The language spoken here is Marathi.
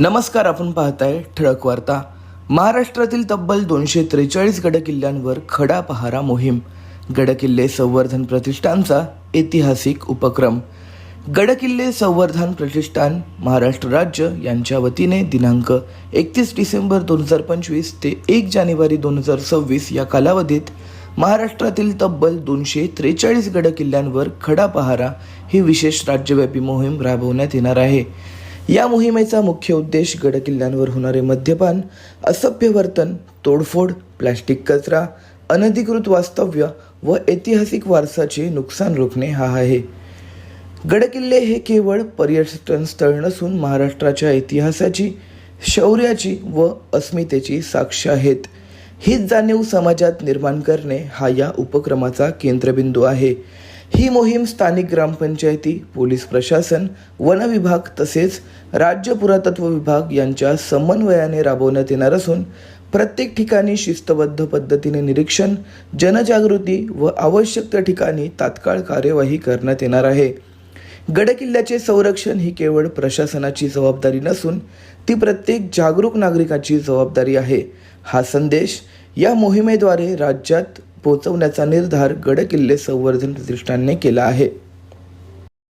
नमस्कार आपण पाहताय ठळक वार्ता. महाराष्ट्रातील तब्बल दोनशे त्रेचाळीस गडकिल्ल्यांवर खडा पहारा मोहीम. गडकिल्ले संवर्धन प्रतिष्ठानचा ऐतिहासिक उपक्रम. गडकिल्ले संवर्धन प्रतिष्ठान महाराष्ट्र राज्य यांच्या वतीने दिनांक एकतीस डिसेंबर दोन हजार पंचवीस ते एक जानेवारी दोन हजार सव्वीस या कालावधीत महाराष्ट्रातील तब्बल दोनशे त्रेचाळीस गडकिल्ल्यांवर खडा पहारा ही विशेष राज्यव्यापी मोहीम राबवण्यात येणार आहे. या मोहिमेचा मुख्य उद्देश गडकिल्ल्यांवर होणारे मद्यपान असभ्य वर्तन तोडफोड प्लॅस्टिक कचरा अनधिकृत वास्तव्य व ऐतिहासिक वारसाचे नुकसान रोखणे हा आहे. गडकिल्ले हे केवळ पर्यटन स्थळ नसून महाराष्ट्राच्या इतिहासाची शौर्याची व अस्मितेची साक्ष आहेत. हीच जाणीव समाजात निर्माण करणे हा या उपक्रमाचा केंद्रबिंदू आहे. ही मोहीम स्थानिक ग्रामपंचायती पोलीस प्रशासन वन विभाग तसेच राज्य पुरातत्व विभाग यांच्या समन्वयाने राबवण्यात येणार असून प्रत्येक ठिकाणी शिस्तबद्ध पद्धतीने निरीक्षण जनजागृती व आवश्यक त्या ठिकाणी तात्काळ कार्यवाही करण्यात येणार आहे. गडकिल्ल्याचे संरक्षण ही केवळ प्रशासनाची जबाबदारी नसून ती प्रत्येक जागरूक नागरिकाची जबाबदारी आहे. हा संदेश या मोहिमेद्वारे राज्यात पोचवण्याचा निर्धार गडकिल्ले संवर्धन प्रतिष्ठानने केला आहे.